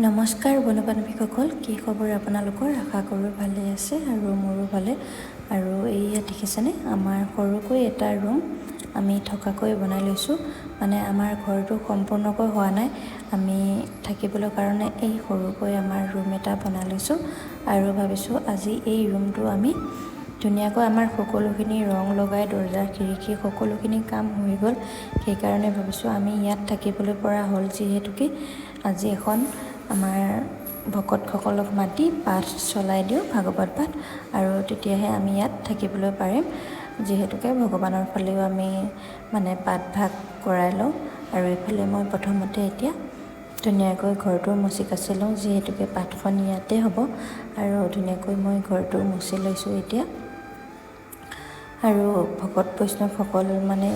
নমস্কাৰ বন্ধু বান্ধৱীসকল কি খবৰ আপোনালোকৰ? আশা কৰোঁ ভালে আছে আৰু মোৰো ভালে। আৰু এইয়া দেখিছেনে? আমাৰ সৰুকৈ এটা ৰুম আমি থকাকৈ বনাই লৈছোঁ। মানে আমাৰ ঘৰটো সম্পূৰ্ণকৈ হোৱা নাই। আমি থাকিবলৈ কাৰণে এই সৰুকৈ আমাৰ ৰুম এটা বনাই লৈছোঁ আৰু ভাবিছোঁ আজি এই ৰুমটো আমি ধুনীয়াকৈ আমাৰ সকলোখিনি ৰং লগাই দৰ্জা খিৰিকী সকলোখিনি কাম হৈ গ'ল। সেইকাৰণে ভাবিছোঁ আমি ইয়াত থাকিবলৈ পৰা হ'ল যিহেতুকে আজি এখন আমাৰ ভকতসকলক মাতি পাঠ চলাই দিওঁ ভাগৱত পাঠ। আৰু তেতিয়াহে আমি ইয়াত থাকিবলৈ পাৰিম। যিহেতুকে ভগৱানৰ ফালেও আমি মানে পাঠভাগ কৰাই লওঁ। আৰু এইফালে মই প্ৰথমতে এতিয়া ধুনীয়াকৈ ঘৰটো মচি কাচি লওঁ যিহেতুকে পাঠখন ইয়াতে হ'ব। আৰু ধুনীয়াকৈ মই ঘৰটো মচি লৈছোঁ এতিয়া। আৰু ভকত বৈষ্ণৱসকল মানে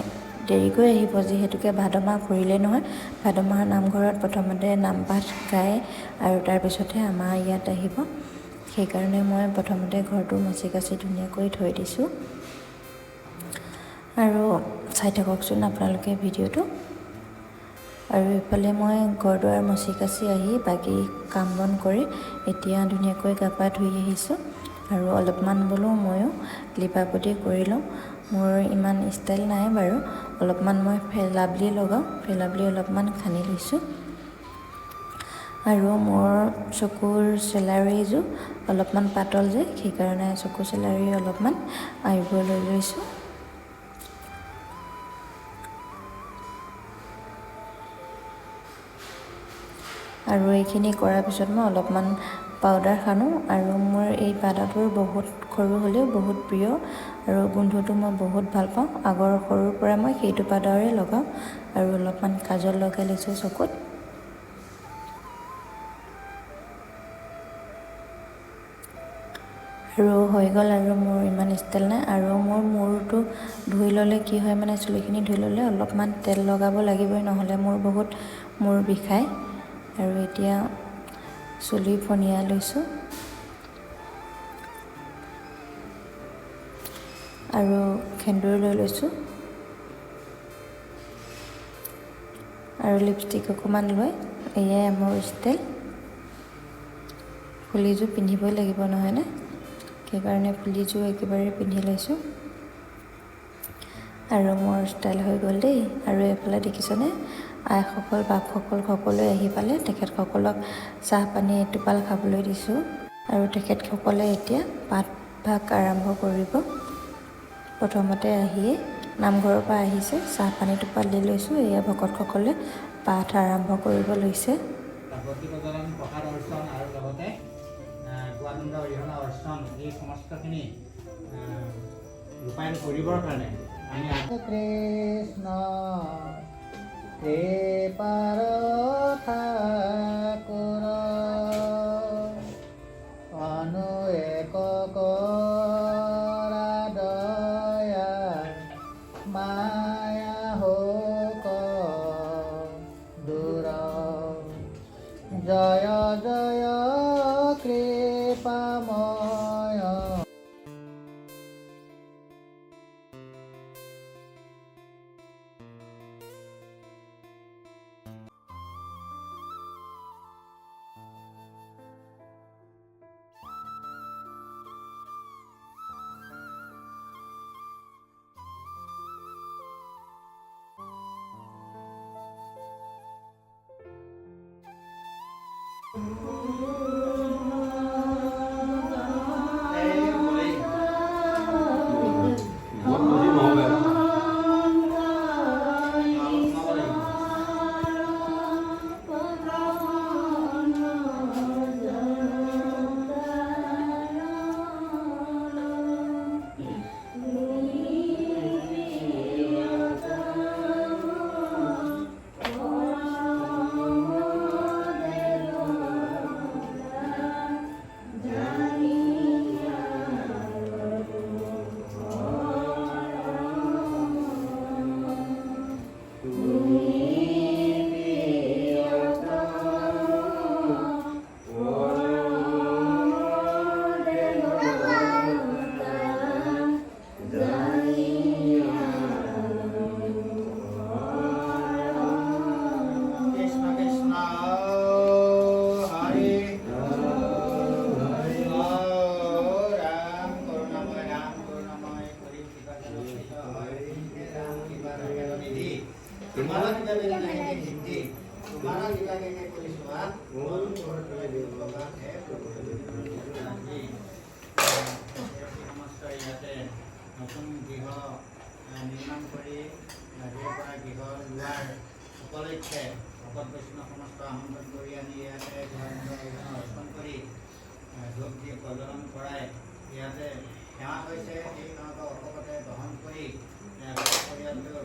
দেৰিকৈ আহিব যিহেতুকে ভাদ মাহ ফুৰিলে নহয়। ভাদ মাহৰ নামঘৰত প্ৰথমতে নাম পাঠ গায় আৰু তাৰপিছতহে আমাৰ ইয়াত আহিব। সেইকাৰণে মই প্ৰথমতে ঘৰটো মচি কাচি ধুনীয়াকৈ থৈ দিছোঁ। আৰু চাই থাককচোন আপোনালোকে ভিডিঅ'টো। আৰু এইফালে মই ঘৰ দুৱাৰ মচি কাচি আহি বাকী কাম বন কৰি এতিয়া ধুনীয়াকৈ গা পা ধুই আহিছোঁ। আৰু অলপমান বোলো ময়ো লিপাপতি কৰি লওঁ। মোৰ ইমান ষ্টাইল নাই বাৰু। অলপমান মই ফেলাবলি লগাওঁ ফেলাবলি অলপমান সানি লৈছোঁ। আৰু মোৰ চকুৰ চেলাৰীযোৰ অলপমান পাতল যে সেইকাৰণে চকুৰ চেলাৰী অলপমান আইব্ৰ লৈ লৈছোঁ। আৰু এইখিনি কৰাৰ পিছত মই অলপমান পাউডাৰ সানো আৰু মোৰ এই পাউডাৰটোৰ বহুত সৰু হ'লেও বহুত প্ৰিয় আৰু গোন্ধটো মই বহুত ভাল পাওঁ। আগৰ সৰুৰ পৰা মই সেইটো পাউডাৰে লগাওঁ আৰু অলপমান কাজল লগাই লৈছোঁ চকুত। আৰু হৈ গ'ল আৰু মোৰ ইমান ষ্টাইল নাই আৰু মোৰ মূৰটো ধুই ল'লে কি হয় মানে চুলিখিনি ধুই ল'লে অলপমান তেল লগাব লাগিবই নহ'লে মোৰ বহুত মূৰ বিষায়। আৰু এতিয়া চুলি ফণিয়াই লৈছোঁ। আৰু সেন্দুৰ লৈ লৈছোঁ। আৰু লিপষ্টিক অকণমান লৈ এয়াই মোৰ ষ্টাইল ফুলিযোৰ পিন্ধিবই লাগিব নহয়নে সেইকাৰণে ফুলিযোৰ একেবাৰে পিন্ধি লৈছোঁ। আৰু মোৰ ষ্টাইল হৈ গ'ল দেই। আৰু এইফালে দেখিছেনে? আইসকল বাপসকল সকলোৱে আহি পালে তেখেতসকলক চাহ পানী এটোপাল খাবলৈ দিছোঁ আৰু তেখেতসকলে এতিয়া পাঠভাগ আৰম্ভ কৰিব। প্ৰথমতে আহিয়ে নামঘৰৰ পৰা আহিছে চাহ পানী টোপাল দি লৈছোঁ এয়া ভকতসকলে পাঠ আৰম্ভ কৰিব লৈছে। ৰূপায়ণ কৰিবৰ কাৰণে আমি কৃষ্ণ। কৃপাৰ ঠাকুৰ অনুয়েক Ooh. तुम्हारा ইয়াতে নতুন গৃহ নিৰ্মাণ কৰি বাহিৰৰ পৰা গৃহ লোৱাৰ উপলক্ষে ভকত বৈষ্ণৱ সমস্ত আমন্ত্ৰণ কৰি আনি ইয়াতে অৰ্পণ কৰি ধূপ দি প্ৰজ্বলন কৰাই ইয়াতে সেৱা হৈছে সেই সেৱাটো অকপতে গ্ৰহণ কৰি পৰিয়ালটো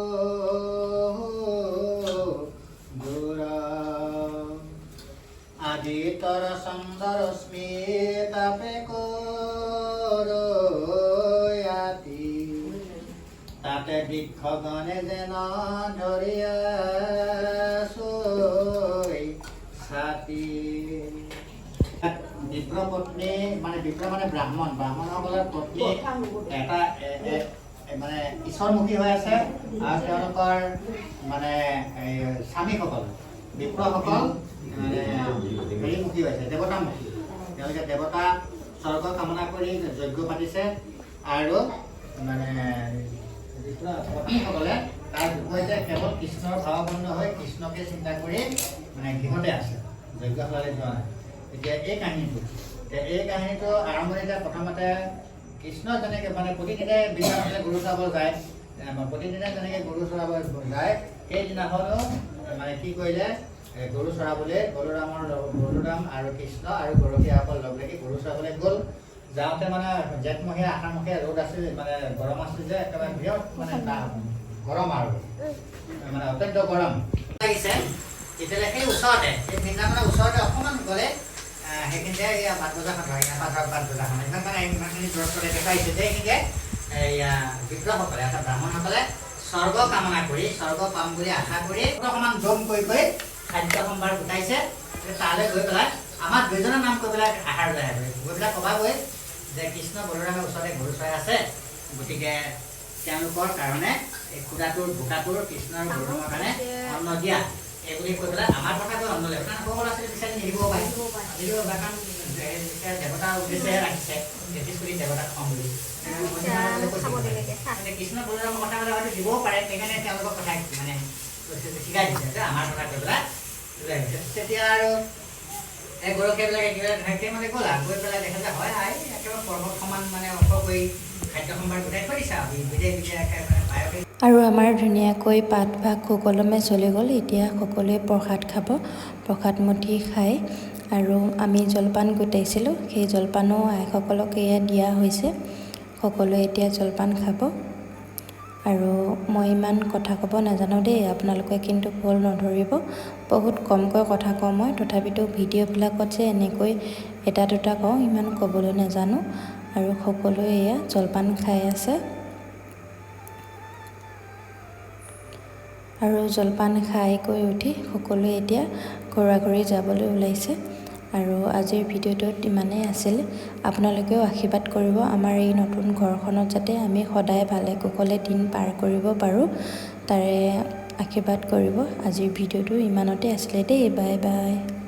বৃক্ষগণে যেন ছাতি পত্নী মানে বিপ্ৰ মানে ব্ৰাহ্মণ ব্ৰাহ্মণসকলৰ পত্নী এটা মানে ঈশ্বৰমুখী হৈ আছে আৰু তেওঁলোকৰ মানে এই স্বামীসকল বিপ্ৰসকল মানে হেৰিমুখী হৈছে দেৱতামুখী। তেওঁলোকে দেৱতা স্বৰ্গ কামনা কৰি যজ্ঞ পাতিছে আৰু মানে পত্নীসকলে তাৰ বিপৰীতে কেৱল কৃষ্ণৰ ভাৱপূৰ্ণ হৈ কৃষ্ণকে চিন্তা কৰি মানে গৃহতে আছে, যজ্ঞশালালৈ যোৱা নাই। এতিয়া এই কাহিনীটো, এতিয়া এই কাহিনীটো আৰম্ভণিতে প্ৰথমতে কৃষ্ণ যেনেকৈ মানে প্ৰতিদিনে বিদ্যালয়লৈ গৰু চৰাব যায় প্ৰতিদিনে যেনেকৈ গৰু চৰাব যায়, সেইদিনাখনো মানে কি কৰিলে গৰু চৰাবলৈ বলোৰামৰ, বলোৰাম আৰু কৃষ্ণ আৰু গৰখীয়াসকল লগ লাগি গৰু চৰাবলৈ গ'ল। যাওঁতে মানে জেঠমহীয়া আষাৰমহীয়া ৰ'দ আছিল মানে গৰম আছিল যে, একেবাৰে বৃহৎ মানে গৰম আৰু। মানে অত্যন্ত গৰম। লাগিছে তেতিয়াহ'লে সেই ওচৰতে, সেই বৃন্দাবনৰ ওচৰতে অকণমান গ'লে সেইখিনিতে এয়া বাট বজাৰখন হয়, ইয়াৰ বাট বাট বজাৰখন ইমান মানে ইমানখিনি দূৰত্বতে দেখাইছে যে, এইখিনিতে এয়া বিগ্ৰহসকলে অৰ্থাৎ ব্ৰাহ্মণসকলে স্বৰ্গ কামনা কৰি, স্বৰ্গ পাম বুলি আশা কৰি অকণমান দম কৰি কৰি খাদ্য সম্ভাৰ গোটাইছে। তালৈ গৈ পেলাই আমাৰ দুইজনৰ নাম কৈ পেলাই আহাৰ লৈ আহিব গৈ পেলাই ক'বাগৈ যে কৃষ্ণ বলোৰামৰ ওচৰতে গৰু চৰাই আছে গতিকে তেওঁলোকৰ কাৰণে এই খুদাটোৰ বোকাটোৰ কৃষ্ণ আৰু বলোৰামৰ কাৰণে অন্ন দিয়া। এই বুলি কৈ পেলাই আমাৰ কথা কৈ অন্ন লাগিব কাৰণ ল'ৰা ছোৱালী বিচাৰি নিদিব পাৰে। নিদিব পাৰে। কাৰণ দেৱতাৰ উদ্দেশ্যেহে ৰাখিছে। তেত্ৰিছ কোটি দেৱতাক খং বুলি। কৃষ্ণ বলোৰামৰ কথা ক'লে হয়তো দিবও পাৰে সেইকাৰণে তেওঁলোকৰ কথা মানে শিকাই দিছে। যে আমাৰ কথা কৈ পেলাই তেতিয়া আৰু এই গৰখীয়াবিলাকে কিবা থাকে মানে গ'ল পেলাই দেখে যে হয় আই একেবাৰে পৰ্বত সমান মানে ওখ কৰি খাদ্য সম্ভাৰ গোটাই বিধে বিধে একেবাৰে আৰু আমাৰ ধুনীয়াকৈ পাত ভাগ সুকলমে চলি গ'ল এতিয়া সকলোৱে প্ৰসাদ খাব প্ৰসাদ মুঠি খাই আৰু আমি জলপান গোটাইছিলোঁ সেই জলপানো আইসকলক এয়া দিয়া হৈছে সকলোৱে এতিয়া জলপান খাব। আৰু মই ইমান কথা ক'ব নাজানো দেই আপোনালোকে কিন্তু ভুল নধৰিব। বহুত কমকৈ কথা কওঁ মই তথাপিতো ভিডিঅ'বিলাকত যে এনেকৈ এটা দুটা কওঁ ইমান ক'বলৈ নাজানো। আৰু সকলোৱে এয়া জলপান খাই আছে। আৰু জলপান খাই কৈ উঠি সকলোৱে এতিয়া ঘৰা ঘৰি যাবলৈ ওলাইছে। আৰু আজিৰ ভিডিঅ'টোত ইমানেই আছিল। আপোনালোকেও আশীৰ্বাদ কৰিব। আমাৰ এই নতুন ঘৰখনত যাতে আমি সদায় ভালে কুশলে দিন পাৰ কৰিব পাৰোঁ তাৰে আশীৰ্বাদ কৰিব। আজিৰ ভিডিঅ'টো ইমানতে আছিলে দেই। Bye bye.